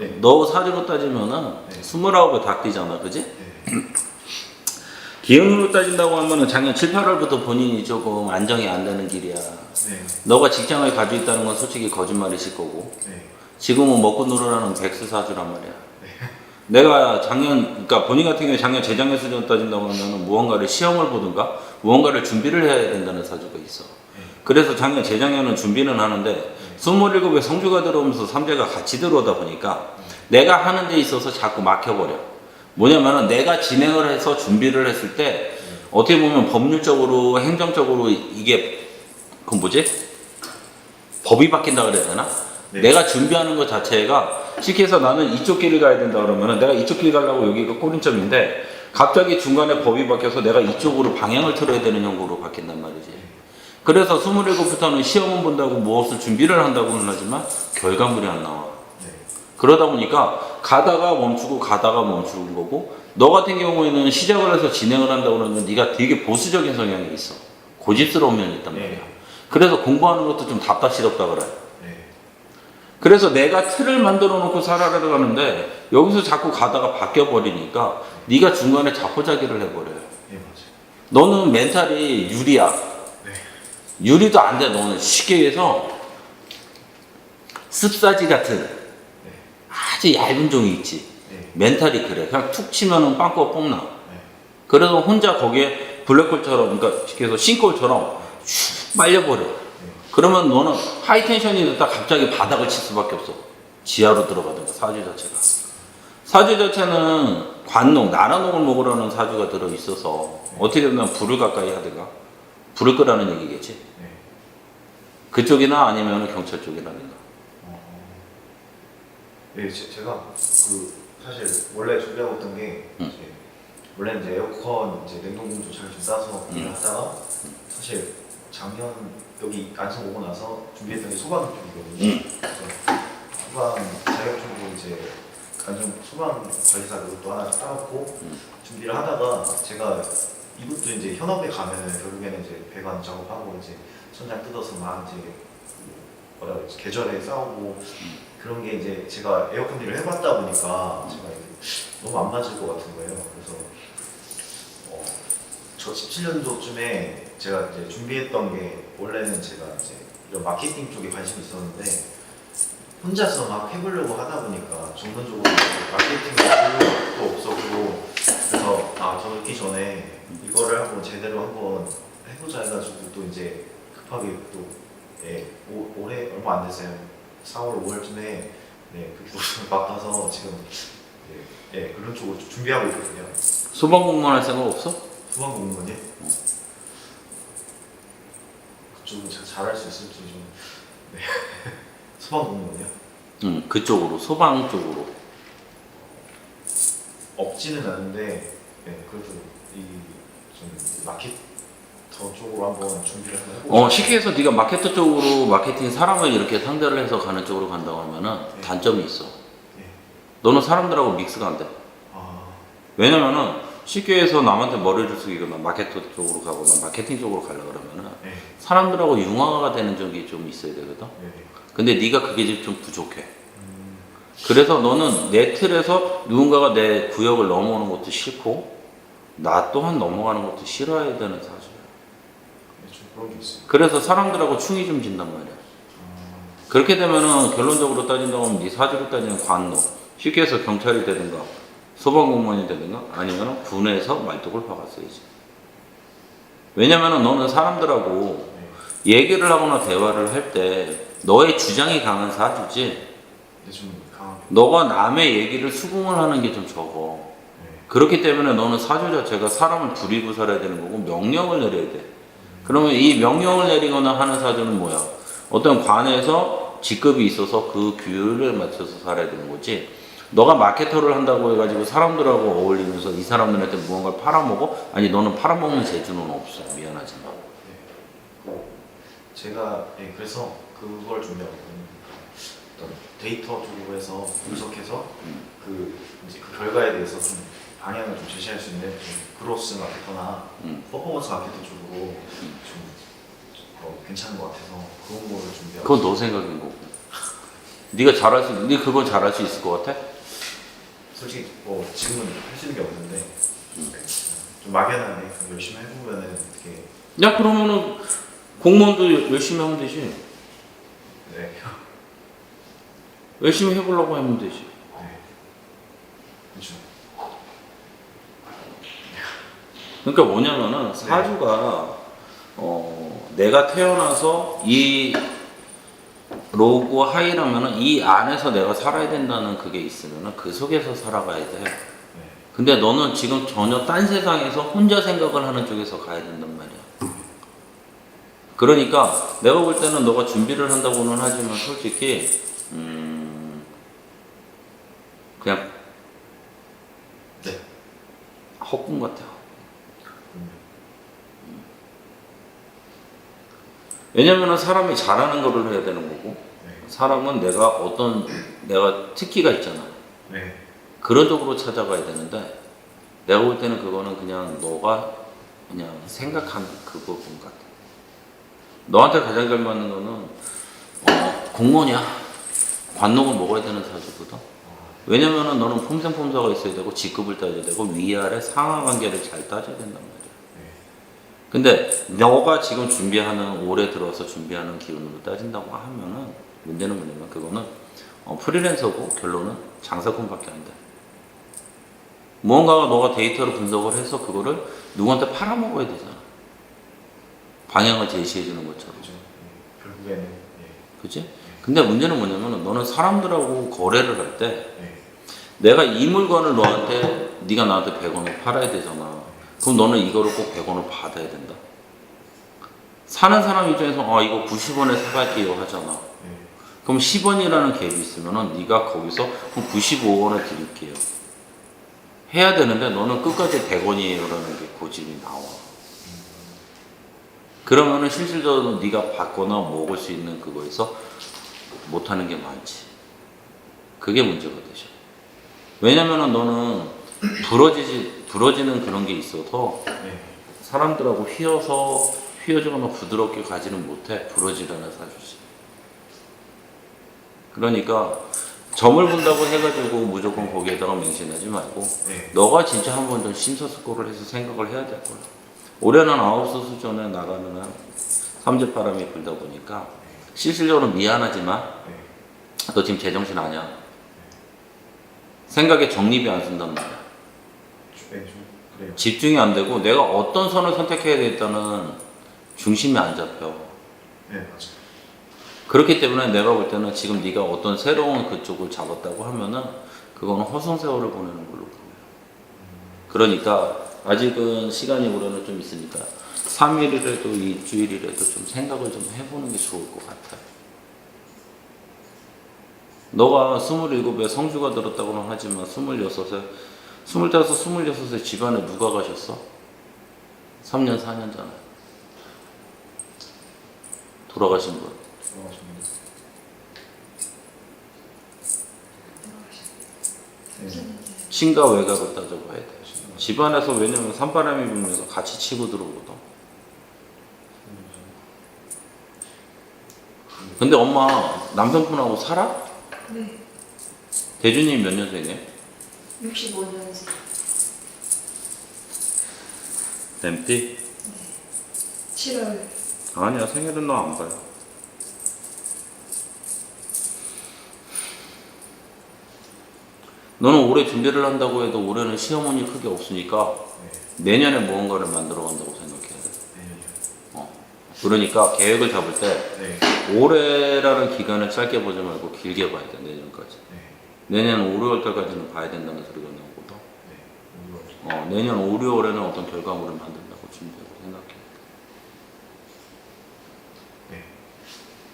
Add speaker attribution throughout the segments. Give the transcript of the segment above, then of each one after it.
Speaker 1: 네.
Speaker 2: 너 사주로 따지면은
Speaker 1: 네.
Speaker 2: 스물아홉에 다 뛰잖아, 그지?
Speaker 1: 네.
Speaker 2: 기운으로 따진다고 하면은 작년 7, 8월부터 본인이 조금 안정이 안 되는 길이야.
Speaker 1: 네.
Speaker 2: 너가 직장을 가지고 있다는 건 솔직히 거짓말이실 거고
Speaker 1: 네.
Speaker 2: 지금은 먹고 놀으라는 백수 사주란 말이야.
Speaker 1: 네.
Speaker 2: 내가 작년, 그러니까 본인 같은 경우에 작년 재작년 수준 따진다고 하면 무언가를 시험을 보든가 무언가를 준비를 해야 된다는 사주가 있어.
Speaker 1: 네.
Speaker 2: 그래서 작년 재작년은 준비는 하는데 27에 성주가 들어오면서 삼재가 같이 들어오다 보니까 내가 하는 데 있어서 자꾸 막혀버려. 뭐냐면은 내가 진행을 해서 준비를 했을 때 어떻게 보면 법률적으로 행정적으로 이게 그 뭐지? 법이 바뀐다 그래야 되나?
Speaker 1: 네.
Speaker 2: 내가 준비하는 것 자체가 쉽게 해서 나는 이쪽 길을 가야 된다 그러면은 내가 이쪽 길 가려고 여기가 꼬린점인데 갑자기 중간에 법이 바뀌어서 내가 이쪽으로 방향을 틀어야 되는 형국으로 바뀐단 말이지. 그래서 27부터는 시험은 본다고 무엇을 준비를 한다고는 하지만 결과물이 안 나와.
Speaker 1: 네.
Speaker 2: 그러다 보니까 가다가 멈추고 가다가 멈추는 거고 너 같은 경우에는 시작을 해서 진행을 한다고 그러면 네가 되게 보수적인 성향이 있어. 고집스러운 면이 있단 말이야.
Speaker 1: 네.
Speaker 2: 그래서 공부하는 것도 좀 답답시럽다 그래.
Speaker 1: 네.
Speaker 2: 그래서 내가 틀을 만들어 놓고 살아가려 하는데 여기서 자꾸 가다가 바뀌어 버리니까 네가 중간에 자포자기를 해버려요.
Speaker 1: 네, 맞아요.
Speaker 2: 너는 멘탈이 유리야.
Speaker 1: 네.
Speaker 2: 유리도 안 돼. 너는 쉽게 해서 습사지 같은
Speaker 1: 네.
Speaker 2: 아주 얇은 종이 있지.
Speaker 1: 네.
Speaker 2: 멘탈이 그래. 그냥 툭 치면은 빵꾸가 뽕나.
Speaker 1: 네.
Speaker 2: 그래서 혼자 거기에 블랙홀처럼, 그러니까 쉽게 해서 싱크홀처럼 슉 말려버려. 그러면 너는 하이텐션이 됐다 갑자기 바닥을 칠 수밖에 없어. 지하로 들어가든가, 사주 자체가. 사주 자체는 관농, 나라농을 먹으라는 사주가 들어있어서 어떻게 되면 불을 가까이 하든가, 불을 끄라는 얘기겠지.
Speaker 1: 네.
Speaker 2: 그쪽이나 아니면 경찰 쪽이라든가.
Speaker 1: 어. 네, 제, 제가 그 사실 원래 준비하고 있던 게
Speaker 2: 음.
Speaker 1: 이제 원래는 이제 에어컨 이제 냉동고 조차를 좀 싸서
Speaker 2: 음.
Speaker 1: 일을 하다가 사실 작년 여기 안성 오고 나서 준비했던 게 소방 쪽이거든요.
Speaker 2: 음.
Speaker 1: 그래서 소방 자격증도 이제 안성 소방 관리사 그것도 하나 따놓고
Speaker 2: 음.
Speaker 1: 준비를 하다가 제가 이것도 이제 현업에 가면은 결국에는 이제 배관 작업하고 이제 천장 뜯어서 막 이제 그 뭐라 그러지 계절에 싸우고 그런 게 이제 제가 에어컨 일을 해봤다 보니까 제가 이게 너무 안 맞을 것 같은 거예요. 그래서 어, 저 17년도쯤에 제가 이제 준비했던 게 원래는 제가 이제 이런 마케팅 쪽에 관심이 있었는데 혼자서 막 해보려고 하다 보니까 전문적으로 마케팅을 해볼 것도 없었고 그래서 아저 있기 전에 이거를 한번 제대로 한번 해보자 해가지고 또 이제 급하게 또 예, 오, 올해 얼마 안 됐어요 4월 5월쯤에 네 그렇게 맡아서 지금 예, 예 그런 쪽으로 좀 준비하고 있거든요
Speaker 2: 소방 공무원 할 생각 없어?
Speaker 1: 수방 공무원이 그쪽은 제가 잘할 수 있을지 좀 네. 수방 공무원이요?
Speaker 2: 응, 그쪽으로, 소방 쪽으로.
Speaker 1: 없지는 않은데 네, 그래도 이좀 마케터 쪽으로 한번 준비를 한번 해보고
Speaker 2: 어, 쉽게 해서 네가 마케터 쪽으로 마케팅 사람을 이렇게 상대를 해서 가는 쪽으로 간다고 하면은
Speaker 1: 네.
Speaker 2: 단점이 있어.
Speaker 1: 네.
Speaker 2: 너는 사람들하고 믹스가 안 돼.
Speaker 1: 아,
Speaker 2: 왜냐면은 쉽게 해서 남한테 머리를 숙이거나 마케터 쪽으로 가거나 마케팅 쪽으로 가려고 그러면은
Speaker 1: 네.
Speaker 2: 사람들하고 융화가 되는 적이 좀 있어야 되거든.
Speaker 1: 네.
Speaker 2: 근데 네가 그게 좀 부족해.
Speaker 1: 음,
Speaker 2: 그래서 너는 내 틀에서 누군가가 내 구역을 넘어오는 것도 싫고 나 또한 넘어가는 것도 싫어야 되는
Speaker 1: 있어요.
Speaker 2: 그래서 사람들하고 충이 좀 진단 말이야.
Speaker 1: 아,
Speaker 2: 그렇게 되면은 결론적으로 따진다고 하면 네 사주로 따지는 관노 쉽게 해서 경찰이 되든가 소방공무원이 되든가 아니면 군에서 말뚝을 박았어야지 왜냐면은 너는 사람들하고
Speaker 1: 네.
Speaker 2: 얘기를 하거나 대화를 할 때 너의 주장이 강한 사주지
Speaker 1: 좀.
Speaker 2: 너가 남의 얘기를 수긍을 하는 게 좀 적어
Speaker 1: 네.
Speaker 2: 그렇기 때문에 너는 사주 자체가 사람을 부리고 살아야 되는 거고 명령을 내려야 돼 그러면 이 명령을 내리거나 하는 사주는 뭐야? 어떤 관에서 직급이 있어서 그 규율을 맞춰서 살아야 되는 거지. 너가 마케터를 한다고 해가지고 사람들하고 어울리면서 이 사람들한테 무언가를 팔아먹어? 아니 너는 팔아먹는 재주는 없어. 미안하지만.
Speaker 1: 제가 예, 그래서 그걸 준비하고 있거든요. 어떤 데이터 쪽으로 해서 분석해서
Speaker 2: 음.
Speaker 1: 그 이제 그 결과에 대해서 좀 방향을 좀 제시할 수 있는 좀 그로스 마케터나
Speaker 2: 음.
Speaker 1: 퍼포먼스 마케터 쪽으로 좀 어, 괜찮은 것 같아서 그런 거를 준비하고
Speaker 2: 그건 너 생각인 거고. 네가 잘할 수, 네 그건 잘할 수 있을 것 같아?
Speaker 1: 솔직히 뭐 지금은 할 수 있는 게 없는데 네. 좀 막연하게 좀 열심히 해보면은 어떻게
Speaker 2: 야 그러면은 공무원도 열심히 하면 되지.
Speaker 1: 네.
Speaker 2: 열심히 해보려고 하면 되지.
Speaker 1: 네. 그렇죠.
Speaker 2: 그러니까 뭐냐면은 사주가 어 내가 태어나서 이 로고 하이라면은 이 안에서 내가 살아야 된다는 그게 있으면은 그 속에서 살아가야 돼.
Speaker 1: 네.
Speaker 2: 근데 너는 지금 전혀 딴 세상에서 혼자 생각을 하는 쪽에서 가야 된단 말이야. 그러니까 내가 볼 때는 너가 준비를 한다고는 하지만 솔직히 음 그냥
Speaker 1: 네.
Speaker 2: 헛꿈 같아.
Speaker 1: 음.
Speaker 2: 왜냐면은 사람이 잘하는 거를 해야 되는 거고
Speaker 1: 네.
Speaker 2: 사람은 내가 어떤 내가 특기가 있잖아.
Speaker 1: 네.
Speaker 2: 그런 쪽으로 찾아가야 되는데 내가 볼 때는 그거는 그냥 너가 그냥 생각하는 그 부분 같아. 너한테 가장 잘 맞는 거는 어, 공무원이야. 관록을 먹어야 되는 사주거든. 왜냐면은 너는 폼생폼사가 있어야 되고 직급을 따져야 되고 위아래 상하 관계를 잘 따져야 된단 말이야.
Speaker 1: 네.
Speaker 2: 근데 너가 지금 준비하는 올해 들어서 준비하는 기운으로 따진다고 하면은 문제는 뭐냐면 그거는 어, 프리랜서고 결론은 장사꾼밖에 안 돼. 무언가가 너가 데이터를 분석을 해서 그거를 누구한테 팔아먹어야 되잖아. 방향을 제시해 주는 것처럼.
Speaker 1: 그렇죠. 네. 결국에는 네.
Speaker 2: 그치? 근데 문제는 뭐냐면 너는 사람들하고 거래를 할때
Speaker 1: 네.
Speaker 2: 내가 이 물건을 너한테 네가 나한테 100원을 팔아야 되잖아. 그럼 너는 이거를 꼭 100원을 받아야 된다. 사는 사람 입장에서 아 이거 90원에 사갈게요 하잖아.
Speaker 1: 네.
Speaker 2: 그럼 10원이라는 갭이 있으면은 네가 거기서 그럼 95원을 드릴게요. 해야 되는데 너는 끝까지 100원이에요라는 게 고집이 나와. 그러면은 실질적으로 네가 받거나 먹을 수 있는 그거에서 못하는 게 많지. 그게 문제가 되죠. 왜냐면은 너는 부러지지 부러지는 그런 게 있어서
Speaker 1: 네.
Speaker 2: 사람들하고 휘어서 휘어지거나 부드럽게 가지는 못해 부러지려는 사주지. 그러니까 점을 본다고 해가지고 무조건 거기에다가 맹신하지 말고
Speaker 1: 네.
Speaker 2: 너가 진짜 한 번 더 심사숙고를 해서 생각을 해야 될 거야. 올해는 아홉수 수전에 나가면은 삼재바람이 불다 보니까 실질적으로 미안하지만
Speaker 1: 네.
Speaker 2: 너 지금 제정신 아니야. 생각에 정립이 안 쓴단 말이야.
Speaker 1: 네.
Speaker 2: 집중이 안 되고 내가 어떤 선을 선택해야 되겠다는 중심이 안 잡혀.
Speaker 1: 네 맞아요.
Speaker 2: 그렇기 때문에 내가 볼 때는 지금 네가 어떤 새로운 그쪽을 잡았다고 하면은 그거는 허송세월을 보내는 걸로 보여요. 그러니까 아직은 시간이 올해는 좀 있으니까 3일이라도 일주일이라도 좀 생각을 좀 해보는 게 좋을 것 같아요. 너가 27에 성주가 들었다고는 하지만 26에 25, 26에 집안에 누가 가셨어? 3년, 4년 전에. 돌아가신 분.
Speaker 1: 돌아가셨는데. 네.
Speaker 2: 신과 외곽을 따져봐야 돼. 집안에서 왜냐면 산바람이 불면서 같이 치고 들어오거든. 근데 엄마 남편분하고 살아?
Speaker 3: 네,
Speaker 2: 대준이 몇 년생이에요?
Speaker 3: 65년생.
Speaker 2: 댐띠?
Speaker 3: 7월
Speaker 2: 아니야 생일은 너 안 봐요. 너는 올해 준비를 한다고 해도 올해는 시어머니 크게 없으니까
Speaker 1: 네.
Speaker 2: 내년에 무언가를 만들어 간다고 생각해야 돼.
Speaker 1: 내년이요.
Speaker 2: 어. 그러니까 계획을 잡을 때
Speaker 1: 네.
Speaker 2: 올해라는 기간을 짧게 보지 말고 길게 봐야 돼 내년까지.
Speaker 1: 네.
Speaker 2: 내년 5, 6월 달까지는 봐야 된다는 소리가 나오거든.
Speaker 1: 네.
Speaker 2: 어, 내년 5, 6월에는 어떤 결과물을 만든다고 준비하고 생각해.
Speaker 1: 네.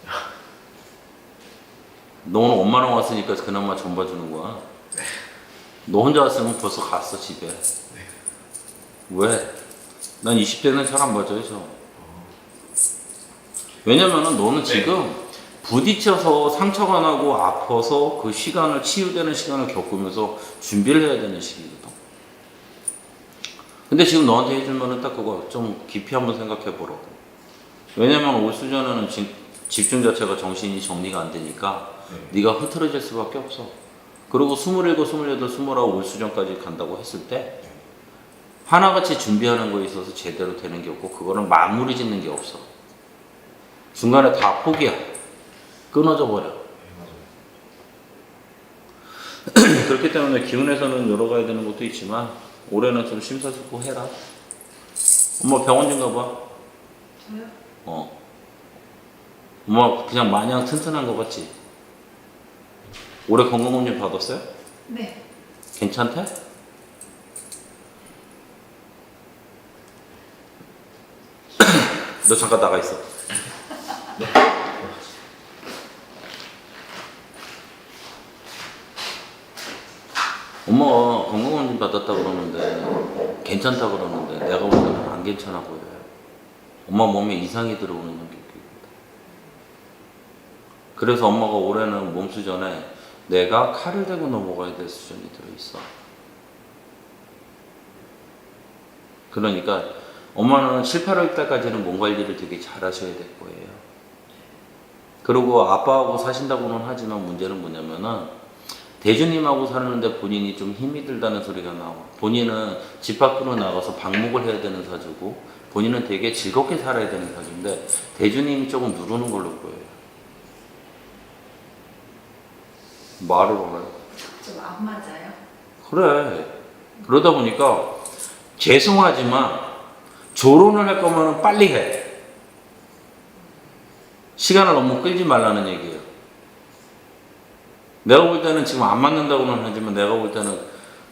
Speaker 2: 너는 엄마랑 왔으니까 그나마 전 봐주는 거야. 너 혼자 왔으면 벌써 갔어 집에. 왜? 난 20대는 잘안 봐줘야죠. 왜냐면은 너는 지금 부딪혀서 상처가 나고 아파서 그 시간을 치유되는 시간을 겪으면서 준비를 해야 되는 시기거든. 근데 지금 너한테 해줄 말은 딱 그거 좀 깊이 한번 생각해 보라고. 왜냐면 올 수 전에는 지, 집중 자체가 정신이 정리가 안 되니까
Speaker 1: 네.
Speaker 2: 네가 흐트러질 수밖에 없어. 그리고 27, 28, 29 올수전까지 간다고 했을 때 하나같이 준비하는 거에 있어서 제대로 되는 게 없고 그거는 마무리 짓는 게 없어. 중간에 다 포기야. 끊어져 버려.
Speaker 1: 네.
Speaker 2: 그렇기 때문에 기운에서는 열어가야 되는 것도 있지만 올해는 좀 심사숙고해라. 엄마 병원 좀 가봐.
Speaker 3: 저요?
Speaker 2: 어. 엄마 그냥 마냥 튼튼한 거 같지? 올해 건강검진 받았어요?
Speaker 3: 네.
Speaker 2: 괜찮대? 너 잠깐 나가 있어. 엄마가 건강검진 받았다 그러는데 괜찮다 그러는데 내가 볼 때는 안 괜찮아 보여요. 엄마 몸에 이상이 들어오는 느낌입니다. 그래서 엄마가 올해는 몸수전에 내가 칼을 대고 넘어가야 될 수준이 들어있어. 그러니까 엄마는 7, 8월 때까지는 몸 관리를 되게 잘 하셔야 될 거예요. 그리고 아빠하고 사신다고는 하지만 문제는 뭐냐면은 대주님하고 사는데 본인이 좀 힘이 들다는 소리가 나와. 본인은 집 밖으로 나가서 방목을 해야 되는 사주고 본인은 되게 즐겁게 살아야 되는 사주인데 대주님이 조금 누르는 걸로 보여요. 말을 알아요.
Speaker 3: 좀안 맞아요.
Speaker 2: 그래. 그러다 보니까 죄송하지만 조론을 할 거면 빨리 해. 시간을 너무 끌지 말라는 얘기예요. 내가 볼 때는 지금 안 맞는다고는 하지만 내가 볼 때는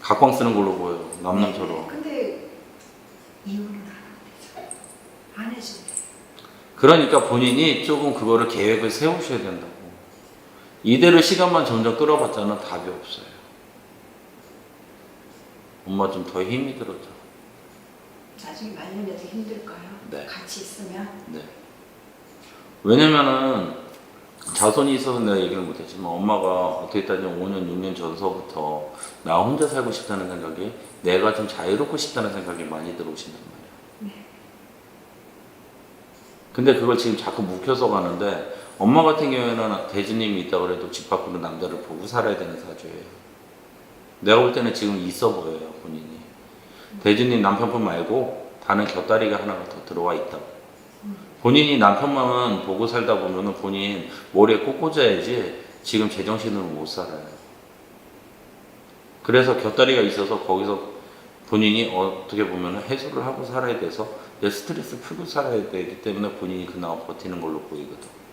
Speaker 2: 각광 쓰는 걸로 보여요. 남남처럼.
Speaker 3: 근데 이혼은 안 해준대.
Speaker 2: 그러니까 본인이 조금 그거를 계획을 세우셔야 된다고. 이대로 시간만 점점 끌어봤자는 답이 없어요. 엄마 좀 더 힘이 들어져.
Speaker 3: 나중에 말년에도 힘들까요?
Speaker 2: 네.
Speaker 3: 같이 있으면?
Speaker 2: 네. 왜냐면은 자손이 있어서 내가 얘기를 못했지만 엄마가 어떻게 따지면 5년, 6년 전서부터 나 혼자 살고 싶다는 생각이 내가 좀 자유롭고 싶다는 생각이 많이 들어오신단 말이야.
Speaker 3: 네.
Speaker 2: 근데 그걸 지금 자꾸 묵혀서 가는데 엄마 같은 경우에는 대주님이 있다 그래도 집 밖으로 남자를 보고 살아야 되는 사주예요. 내가 볼 때는 지금 있어 보여요, 본인이. 대주님 남편분 말고 다른 곁다리가 하나가 더 들어와 있다. 본인이 남편만 보고 살다 보면은 본인 머리에 꼭 꽂아야지 지금 제정신으로 못 살아요. 그래서 곁다리가 있어서 거기서 본인이 어떻게 보면 해소를 하고 살아야 돼서 내 스트레스 풀고 살아야 되기 때문에 본인이 그나마 버티는 걸로 보이거든.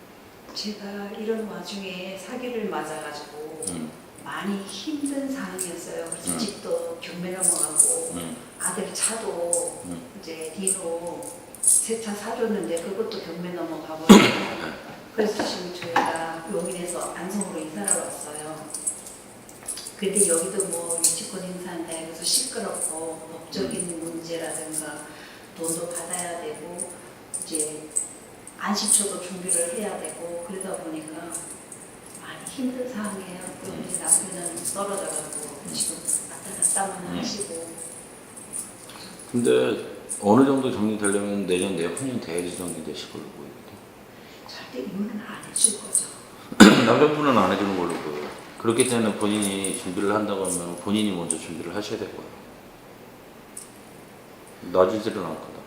Speaker 3: 제가 이런 와중에 사기를 맞아가지고
Speaker 2: 음,
Speaker 3: 많이 힘든 상황이었어요. 그래서
Speaker 2: 음.
Speaker 3: 집도 경매 넘어가고
Speaker 2: 음,
Speaker 3: 아들 차도
Speaker 2: 음.
Speaker 3: 이제 뒤로 새 차 사줬는데 그것도 경매 넘어가고
Speaker 2: 네.
Speaker 3: 그래서 지금 저희가 용인에서 안성으로 이사를 왔어요. 근데 여기도 뭐 유치권 행사한다 해서 시끄럽고 법적인 문제라든가 돈도 받아야 되고 이제 안식처도 준비를 해야 되고 그러다 보니까 많이 힘든 상황이에요. 그리고 이제 남편은 떨어져가지고 지금 왔다 갔다만
Speaker 2: 음.
Speaker 3: 하시고
Speaker 2: 근데 어느 정도 정리되려면 내년 내후년 돼야지 정리되실 걸로 보이거든.
Speaker 3: 절대 이혼은 안 해줄 거죠.
Speaker 2: 남편분은 안 해주는 걸로 보여요. 그렇기 때문에 본인이 준비를 한다고 하면 본인이 먼저 준비를 하셔야 될 거예요. 놔주지를 않거든.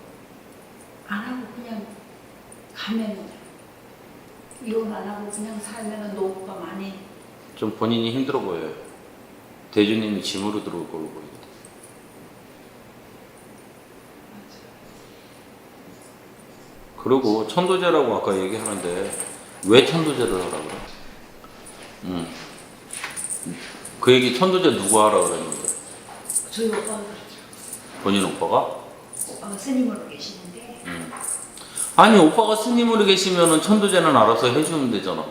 Speaker 3: 안 하고 그냥 가면은 이혼 안 하고 그냥 살면은 노후가 많이
Speaker 2: 좀 본인이 힘들어 보여요. 대주님이 짐으로 들어올 걸로 보이거든. 그리고 천도제라고 아까 얘기하는데 왜 천도제를 하라 그래? 음. 그 얘기 천도제 누구 하라 그랬는데?
Speaker 3: 저희 오빠가 그렇죠.
Speaker 2: 본인 오빠가?
Speaker 3: 오빠가 스님으로 계시는데
Speaker 2: 음. 아니 오빠가 스님으로 계시면은 천도제는 알아서 해주면 되잖아.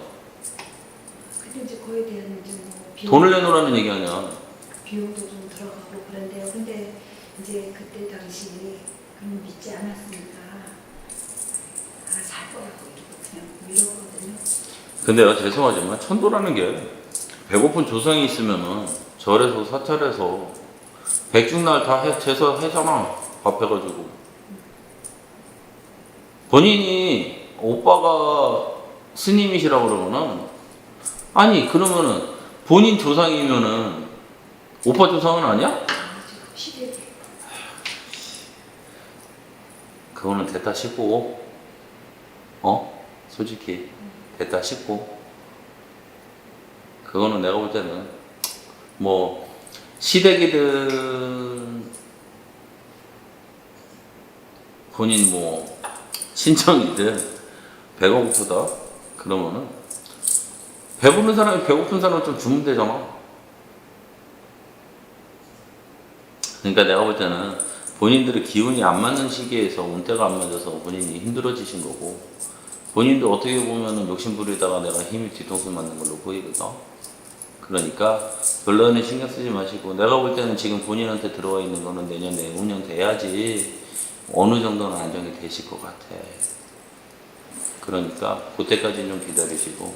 Speaker 3: 근데 이제 그에 대한 이제 뭐 비용,
Speaker 2: 돈을 내놓으라는 얘기 아니야.
Speaker 3: 비용도 좀 들어가고 그런데요. 근데 이제 그때 당시 그럼 믿지 않았으니까 할 거라고 이러고 그냥 밀었거든요.
Speaker 2: 근데요 죄송하지만 천도라는 게 배고픈 조상이 있으면은 절에서 사찰해서 백중날 다 해, 제서 해잖아 밥 해가지고 본인이 오빠가 스님이시라고 그러면은 아니 그러면은 본인 조상이면은 오빠 조상은 아니야? 그거는 됐다 싶고 어 솔직히 됐다 싶고 그거는 내가 볼 때는 뭐 시댁이든 본인 뭐 친정이든 배가 고프다 그러면은 배부른 사람이 배고픈 사람 좀 주면 되잖아 그러니까 내가 볼 때는 본인들의 기운이 안 맞는 시기에서 운때가 안 맞아서 본인이 힘들어지신 거고 본인도 어떻게 보면은 욕심부리다가 내가 힘이 뒤통수 맞는 걸로 보이거든. 그러니까 별로는 신경 쓰지 마시고 내가 볼 때는 지금 본인한테 들어와 있는 거는 내년 내후년 돼야지 어느 정도는 안정이 되실 것 같아. 그러니까 그때까지는 좀 기다리시고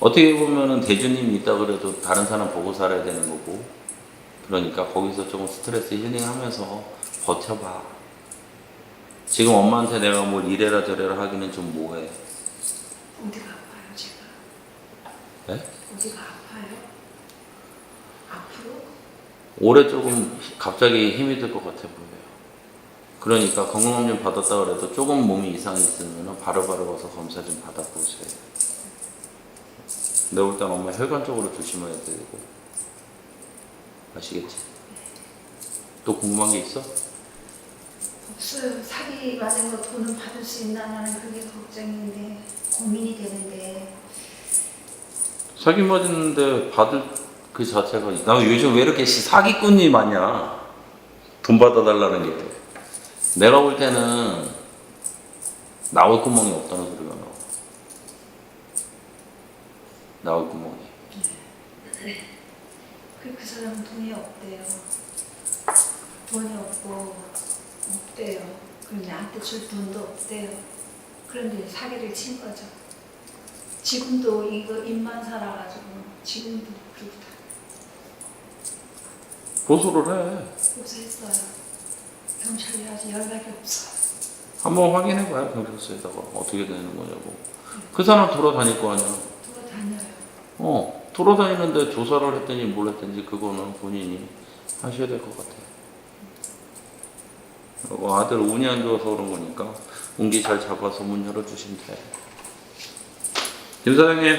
Speaker 2: 어떻게 보면은 대주님이 있다 그래도 다른 사람 보고 살아야 되는 거고 그러니까 거기서 조금 스트레스 힐링하면서 버텨봐. 지금 엄마한테 내가 뭘 이래라 저래라 하기는 좀 뭐해.
Speaker 3: 어디가 아파요 제가?
Speaker 2: 네?
Speaker 3: 어디가 아파요? 앞으로?
Speaker 2: 올해 조금 갑자기 힘이 들 것 같아 보여요. 그러니까 건강검진 받았다 그래도 조금 몸이 이상이 있으면 바로바로 와서 검사 좀 받아보세요. 내가 볼땐 엄마 혈관 쪽으로 조심해야 되고. 아시겠지? 또 궁금한 게 있어?
Speaker 3: 없어요. 사기 맞은 거 돈은 받을 수 있나 나는 그게 걱정인데 고민이 되는데
Speaker 2: 사기 맞았는데 받을 그 자체가 나 요즘 왜 이렇게 시- 사기꾼이 많냐 돈 받아달라는 게 내가 볼 때는 나올 구멍이 없다는 소리가 나와 나올 구멍이
Speaker 3: 그, 그 사람은 돈이 없대요. 돈이 없고 없대요. 그리고 나한테 줄 돈도 없대요. 그런데 사기를 친 거죠. 지금도 이거 입만 살아가지고 지금도 그러고 다
Speaker 2: 고소를 해
Speaker 3: 고소했어요. 경찰이 아직 연락이 없어.
Speaker 2: 한번 확인해봐요 경찰서에다가 어떻게 되는 거냐고 그 사람 돌아다닐 거 아니야
Speaker 3: 돌아다녀요.
Speaker 2: 어 돌아다니는데 조사를 했더니 뭘 했든지 그거는 본인이 하셔야 될 것 같아요. 그리고 아들 운이 안 좋아서 그런 거니까 운기 잘 잡아서 문 열어주시면 돼요. 김 사장님